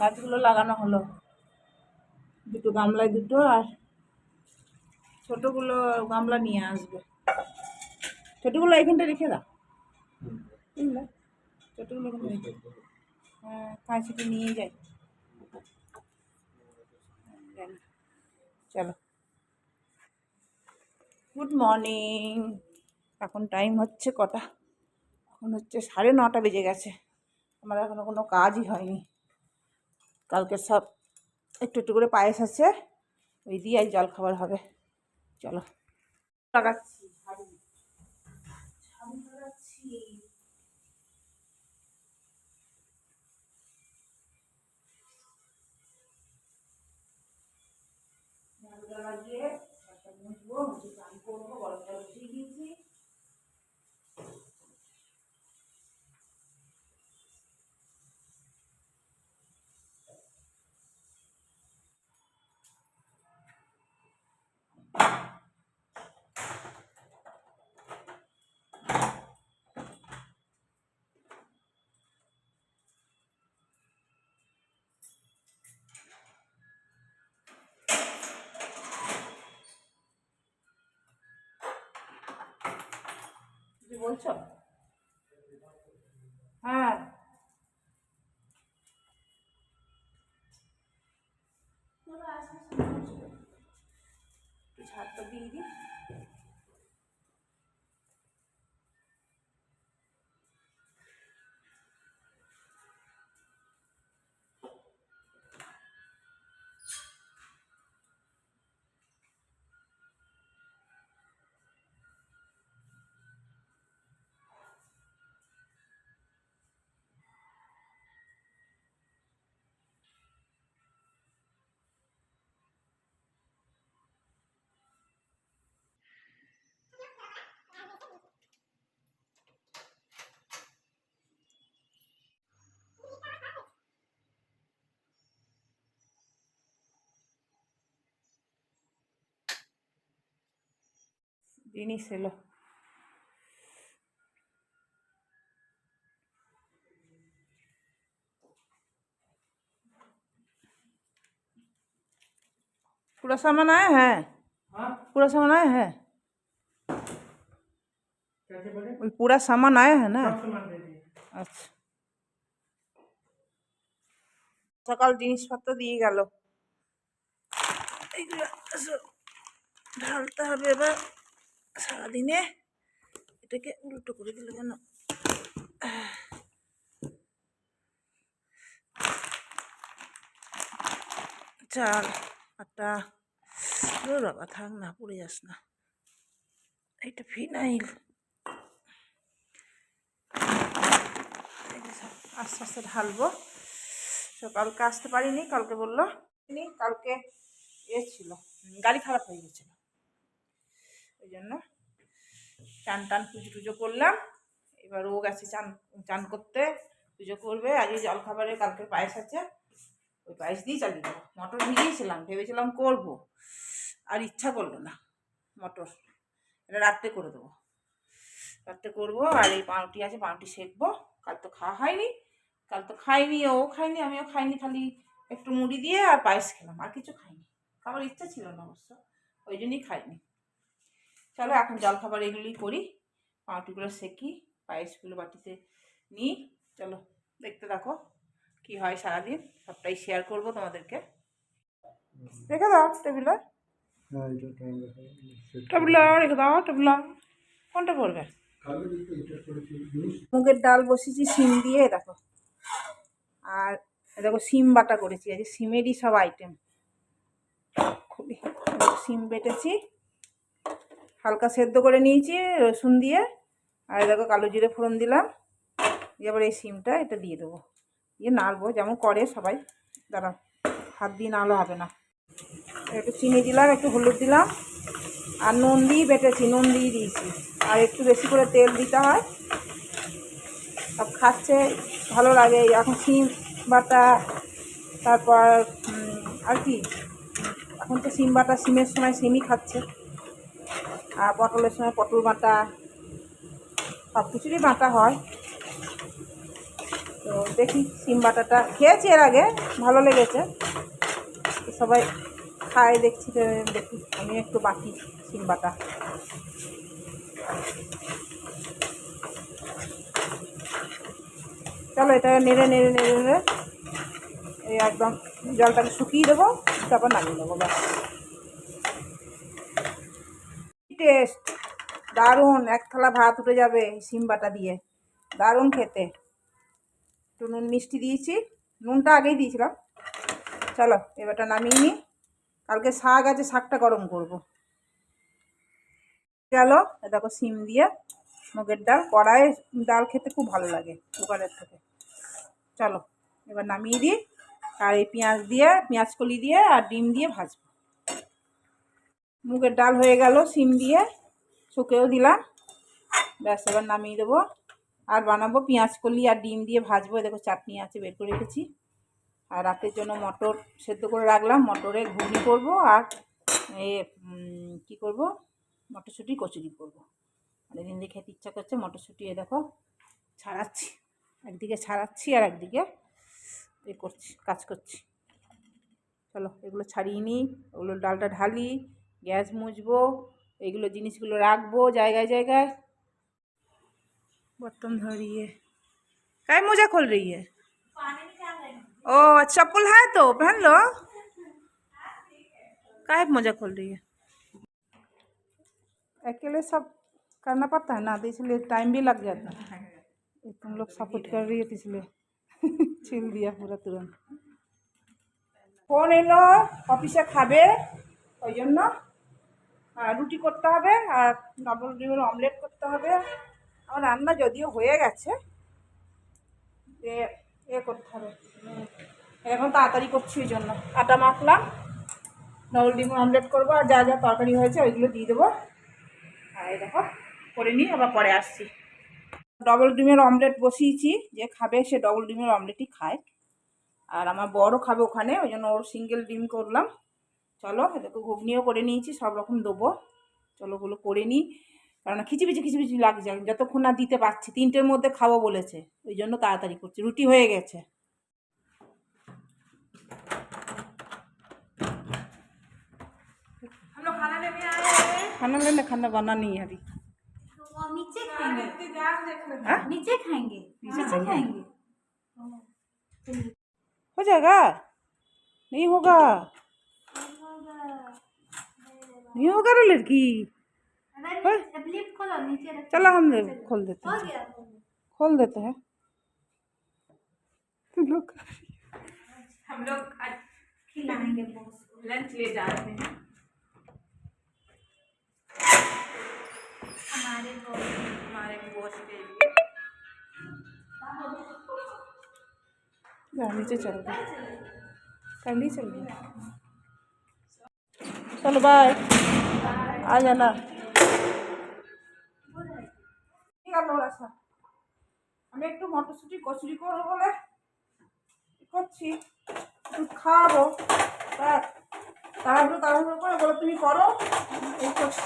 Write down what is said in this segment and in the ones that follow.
গাছগুলো লাগানো হলো। দুটো গামলায় দুটো আর ছোটোগুলো গামলা নিয়ে আসবে। ছোটোগুলো এখানটা রেখে দাও। বুঝলে ছোটোগুলো এখানে হ্যাঁ কাঁচিটা নিয়ে যাই। চলো। গুড মর্নিং এখন টাইম হচ্ছে কটা? এখন হচ্ছে সাড়ে নটা বেজে গেছে। আমার এখনও কোনো কাজই হয়নি। কালকে সব একটু একটু করে পায়েস আছে, ওই দিয়ে আজ জল খাবার হবে। চলো। লাগাচ্ছি। বলছো? হ্যাঁ। জিনিস এলো पूरा सामान आया है हाँ पूरा सामान आया है कैसे बोले ওই पूरा सामान आया है ना सब सामान दे दिए আচ্ছা সকাল জিনিসপত্র দিয়ে গেল এইগুলো সব ঢালতে হবে এবার সারাদিনে এটাকে উল্টো করে দিল কেন চাল, আটা বাবা থাক না, পড়ে যাস না। এইটা ফিনাইল। আস্তে আস্তে ঢালবো। কালকে আসতে পারিনি, কালকে বলল। কালকে এ ছিল, গাড়ি খারাপ হয়ে গেছিল। ওই জন্য চান টান পুজো টুজো করলাম। এবার ও গেছে চান চান করতে, পুজো করবে। আজকে জল খাবারে কালকে পায়েস আছে। ওই পায়েস দিয়েই চালিয়ে দেবো। মটর ভিজিয়েছিলাম, ভেবেছিলাম করব। আর ইচ্ছা করল না মটর। এটা রাত্রে করে দেবো। রাত্রে করব। আর এই পাউরুটি আছে, পাউরুটি সেকবো। কাল তো খাওয়া হয়নি। কাল তো খাইনি, ও খাইনি, আমিও খাইনি, খালি একটু মুড়ি দিয়ে আর পায়েস খেলাম। আর কিছু খাইনি। খাবার ইচ্ছা ছিল না অবশ্য। ওই জন্যই খাইনি। চলো এখন জল খাবার এগুলি করি। পাউরুটিগুলো সেকি পায়েসগুলো বাটিতে নিই। চলো দেখতে থাকো কি হয় সারাদিন। সবটাই শেয়ার করব তোমাদেরকে। রেখে দাও টেবিলে। हाँ এটা টাইম দেখা রেখে দাও টেবিলে। কোনটা করবে? মুগের ডাল বসিয়েছি সিম দিয়ে দেখো। আর দেখো সিম বাটা করেছি। আজকে সিমেরই সব আইটেম খুবই সিম বেটেছি। হালকা সেদ্ধ করে নিয়েছি, রসুন দিয়ে, আর দেখো কালো জিরে ফোড়ন দিলাম। এবার এই সিমটা এটা দিয়ে দেবো। দিয়ে নাড়বো, যেমন করে সবাই। দাঁড়া হাত দিয়ে নাড়লে হবে না। একটু চিনি দিলাম, একটু হলুদ দিলাম। আর নুন দিয়ে বেটেছি, নুন দিয়ে দিয়েছি। আর একটু বেশি করে তেল দিতে হয়। সব খাচ্ছে, ভালো লাগে। এখন সিম, বাটা, তারপর আর কি? এখন তো সিম বাটা, সিমের সময় সিমই খাচ্ছে। পটলের সময় পটল বাটা সব কিছুরই বাটা হয়। তো দেখি সিম বাটাটা খেয়েছি এর আগে, ভালো লেগেছে। সবাই খায়, দেখছি দেখি, আমি একটু বাকি সিম বাটা। চলো এটা নেড়ে নেড়ে নেড়ে নেড়ে, এই একদম জলটাকে শুকিয়ে দেবো, তারপর নামিয়ে নেব, ব্যাস। টেস্ট। দারুণ, এক থালা ভাত উঠে যাবে এই সিম দিয়ে। দারুণ খেতে। একটু নুন মিষ্টি দিয়েছি। নুনটা আগেই দিয়েছিলাম। চলো, এবারটা নামিয়ে নিই। কালকে শাক আছে, শাকটা গরম করব। গেল দেখো সিম দিয়ে মুগের ডাল। কড়াইয়ে ডাল খেতে খুব ভালো লাগে, কুকারের থেকে। চলো, এবার নামিয়ে দিই। আর এই পেঁয়াজ দিয়ে, পেঁয়াজ কলি দিয়ে আর ডিম দিয়ে ভাজবো। মুগের ডাল হয়ে গেল, সিম দিয়ে শুকেও দিলাম। ব্যাস, এবার নামিয়ে দেবো। আর বানাবো পেঁয়াজ কলি আর ডিম দিয়ে ভাজবো। দেখো, চাটনি আছে, বের করে রেখেছি। আর রাতের জন্য মটর সেদ্ধ করে রাখলাম। মটরে ঘুগনি করব আর এ কি করব? মটরশুঁটি, কচুরি করব। অনেকদিন দিয়ে খেতে ইচ্ছা করছে, মটরশুঁটি, এ দেখো, ছাড়াচ্ছি। একদিকে ছাড়াচ্ছি আর একদিকে এ করছি, কাজ করছি। চলো, এগুলো ছাড়িয়ে নিই। ওগুলো ডালটা ঢালি। গ্যাস মুছবো এইগুলো জিনিসগুলো রাখবো জায়গায় জায়গায় बर्तन धो रही है काय मोजा खोल रही है ओ चप्पल है तो पहन लो काय मोजा खोल रही है अकेले सब करना पड़ता है ना तो इसलिए टाइम भी लग जाता है ये तुम लोग सपोर्ट कर रही है तो इसलिए छिल दिया पूरा तुरंत ফোন এলো অফিসে খাবে ওই জন্য আর রুটি করতে হবে আর ডবল ডিমের অমলেট করতে হবে। আমার রান্না যদিও হয়ে গেছে যে এ করতে হবে। এখন তাড়াতাড়ি করছি ওই জন্য। আটা মাখলাম ডবল ডিমের অমলেট করব আর যা যা তরকারি হয়েছে ওইগুলো দিয়ে দেবো। আর এই দেখো, করে নিই আবার পরে আসছি। ডবল ডিমের অমলেট বসিয়েছি, যে খাবে সে ডবল ডিমের অমলেটই খায়। আর আমার বড় খাবে ওখানে, ওই জন্য ওর সিঙ্গেল ডিম করলাম। চলো এদেরকে ঘুগনিও করে নিয়েছি সব রকম দেবো চলো ওগুলো করে নিই কারণ খিচিবিচি খিচিবিচি লাগছে যতক্ষণ না দিতে পারছি তিনটের মধ্যে খাবো বলেছে ওই জন্য তাড়াতাড়ি করছি রুটি হয়ে গেছে हम लोग खाना लेने आए हैं खाना लेने खाना बना नहीं है अभी तो वो नीचे खाएंगे हाँ? नीचे खाएंगे नीचे नीचे खाएंगे? खाएंगे हो जाएगा नहीं होगा नहीं होगा करो लड़की। हाँ? चलो हम खोल देते हैं। खोल देते हैं। तुम लोग हम लोग खिलाएँगे लंच ले जा रहे हैं। हमारे हमारे बॉस के लिए। नीचे चल। रही ठंडी चल रही চলো বাই আয় না। আমি একটু মটরশুটি, কচুরি করব বলে করছি। দুধ খাওয়াবো। তাড়াহুড়ো তাড়াহুড়ো করে বলো, তুমি করো। এই করছি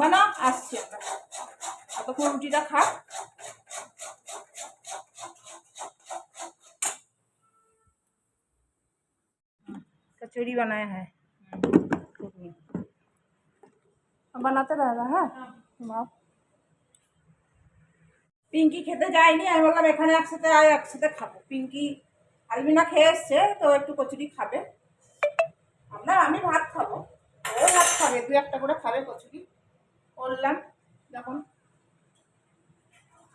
মানে আসছে তখন রুটিটা খা। कचौड़ी बनाया है अब बनाते रहना है বাহ। পিঙ্কি খেতে যায়নি আমি বললাম এখানে একসাথে আয় একসাথে খাবো পিঙ্কি আলমিনা খেয়ে এসছে তো একটু কচুরি খাবে আমরা আমি ভাত খাবো ও ভাত খাবে দু একটা করে খাবে কচুরি করলাম যখন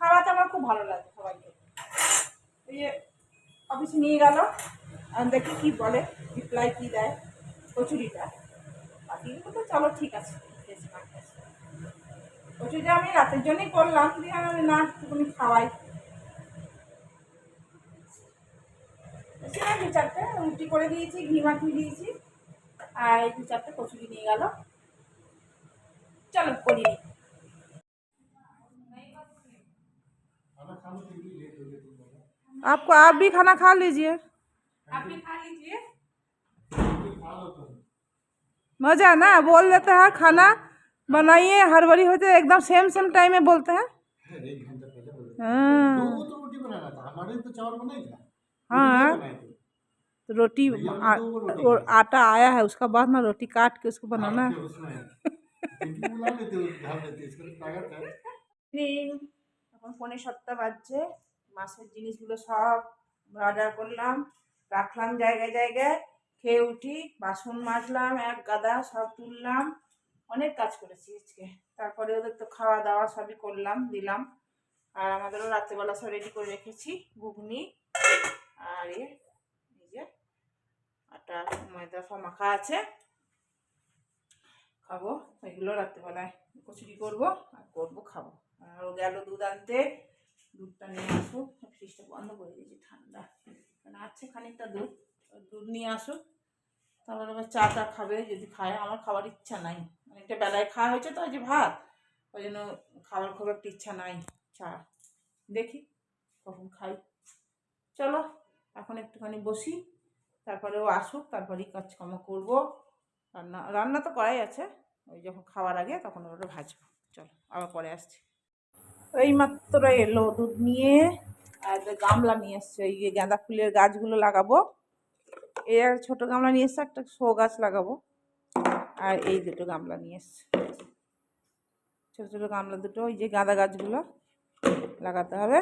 খাওয়াতে আমার খুব ভালো লাগে সবাইকে এই যে অফিসে নিয়ে গেল আর দেখি কি বলে রিপ্লাই কি দেয় কচুরিটা বাকিগুলো তো চলো ঠিক আছে বেশ ভালো আছে। কচুরিটা আমি রাতের জন্যই করলাম দিয়ে আমি না একটুখানি খাওয়াই সেরকম দু চারটে রুটি করে দিয়েছি ঘি মাখিয়ে দিয়েছি আর এই দু চারটে কচুরি নিয়ে গেল চলো করি নি। आपको आप भी खाना खा लीजिए आप भी खा लीजिए मजा ना बोल देते हैं खाना बनाइए हड़बड़ी होते एकदम सेम सेम टाइम में बोलते हैं एक घंटा पहले बोले हाँ वो तो हमारे तो चावल बनाएगा हाँ बनाए थे तो रोटी भैया ने आ- दो रोटी और खाई। आटा आया है उसका बाद ना रोटी काट के उसको बनाना हाँ, उसमें क्योंकि बुला लेते हो ढाल लेते इसका तो ताकत है ইভিনিং এখন পৌনে সাতটা বাজছে মাছের জিনিসগুলো সব অর্ডার করলাম রাখলাম জায়গায় জায়গায়, খেয়ে উঠি, বাসন মাজলাম, এক গাদা সব তুললাম, অনেক কাজ করেছি আজকে। তারপরে ওদের তো খাওয়া দাওয়া সবই করলাম, দিলাম। আর আমাদেরও রাত্রেবেলা সব রেডি করে রেখেছি, ঘুগনি, আর এ এই যে আটা, ময়দা সব মাখা আছে। খাব, এগুলো রাত্রেবেলায়। কচুরি করব, আর করব, খাব। আর গেল দুধ আনতে, দুধটা নিয়ে আসুক, ফ্রিজটা বন্ধ করে দিয়েছি ঠান্ডা। আছে খানিকটা দুধ দুধ নিয়ে আসুক। তারপর আবার চাটা খাবে যদি খায়, আমার খাবার ইচ্ছা নাই। অনেকটা বেলায় খাওয়া হয়েছে তো যে ভাত। ওই জন্য খাবার খুব একটা ইচ্ছা নাই, চা। দেখি কখন খাই। চলো, এখন একটুখানি বসি, তারপরে ও আসুক, তারপরেই কাজকর্ম করব। রান্না রান্না তো করাই আছে, ওই যখন খাওয়ার আগে তখন ওটা ভাজবো। চলো, আবার পরে আসছি। এই মাত্র এলো দুধ নিয়ে। আর গামলা নিয়ে এসছে, এই যে গাঁদা ফুলের গাছগুলো লাগাবো। এই আর ছোটো গামলা নিয়ে এসছে, একটা শো গাছ লাগাবো। আর এই দুটো গামলা নিয়ে এসছে। ছোটো ছোটো গামলা দুটো, ওই যে গাঁদা গাছগুলো লাগাতে হবে।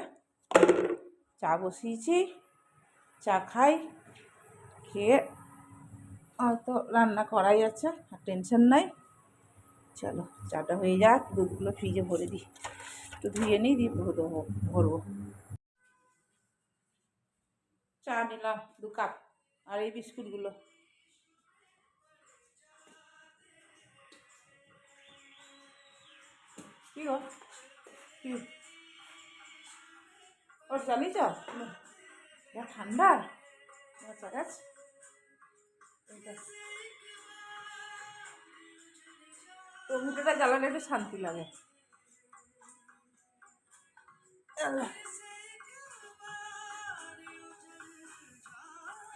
চা বসিয়েছি, চা খাই, খেয়ে হয়তো রান্না করাই আছে, আর টেনশন নাই। চলো, চাটা হয়ে যাক, দুধগুলো ফ্রিজে ভরে দিই। তো ধুয়ে নিই, দিয়ে ভরবো। চা নিলাম, দু কাপ, আর এই বিস্কুটগুলো। কি গো? কি? ওর চালিয়েছ যা ঠান্ডা? আচ্ছা গাছ? টমেটোটা শান্তি লাগে।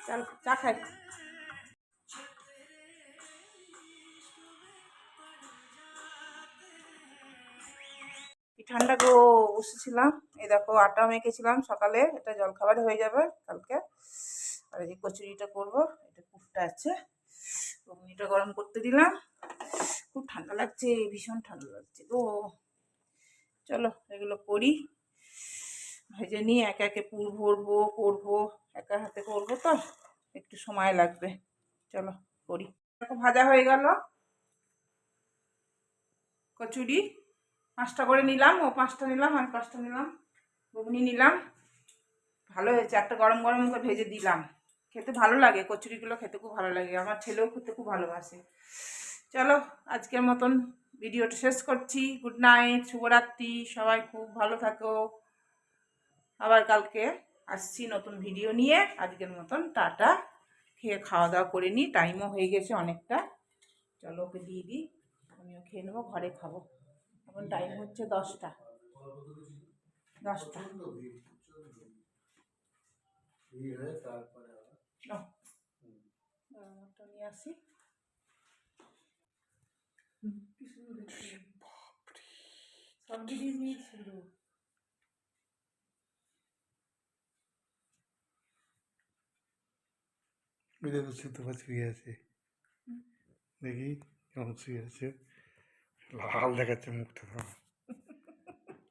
চল, চা খাই। ঠান্ডা গো, বসেছিলাম। এই দেখো, আটা মেখেছিলাম সকালে, এটা জলখাবারে হয়ে যাবে কালকে। আর এই কচুরিটা করব, এটা কুটটা আছে। ঘুগনিটা গরম করতে দিলাম। খুব ঠান্ডা লাগছে, ভীষণ ঠান্ডা লাগছে গো। চলো, এগুলো করি। ভেজে নিয়ে একে একে পুর ভরবো, করব। একা হাতে করব তো, একটু সময় লাগবে। চলো করি। ভাজা হয়ে গেল। কচুরি, পাঁচটা করে নিলাম, ও পাঁচটা নিলাম আর পাঁচটা নিলাম, ঘুগনি নিলাম। ভালো হয়েছে, একটা গরম গরম করে ভেজে দিলাম। খেতে ভালো লাগে, কচুরিগুলো খেতে খুব ভালো লাগে, আমার ছেলেও খেতে খুব ভালোবাসে। চলো, আজকের মতন ভিডিওটা শেষ করছি। গুড নাইট, শুভরাত্রি, সবাই খুব ভালো থাকো। আবার কালকে। আসছি নতুন ভিডিও নিয়ে। আজকের মতন টাটা। খেয়ে খাওয়া দাওয়া করে নিই টাইমও হয়ে গেছে অনেকটা। চলো ওকে দিয়ে দিই, আমিও খেয়ে নেব, ঘরে খাব। এখন টাইম হচ্ছে দশটা। দশটা। নিয়ে আসি। সব দিদি নিয়েছিল ওই দেখো সুতপা শুয়ে আছে। দেখি কেমন শুয়ে আছে। লাল দেখাচ্ছে মুখটা তোমার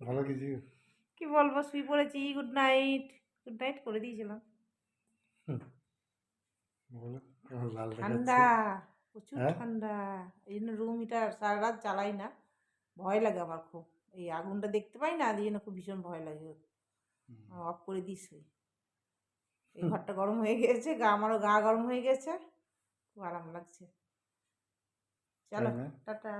ভালো কিছু? কি বলব শুয়ে পড়েছি। গুড নাইট গুড নাইট করে দিয়েছিলাম। বলো কেমন লাল ঠান্ডা প্রচুর হ্যাঁ? ঠান্ডা। এই জন্য রুম হিটার সারা রাত জ্বালাই না। ভয় লাগে আমার খুব। এই আগুনটা দেখতে পাই না এই জন্য খুব ভীষণ ভয় লাগে। অফ করে দিস ওই এই ঘরটা গরম হয়ে গেছে গা আমারও গা গরম হয়ে গেছে খুব আরাম লাগছে। চলো টাটা।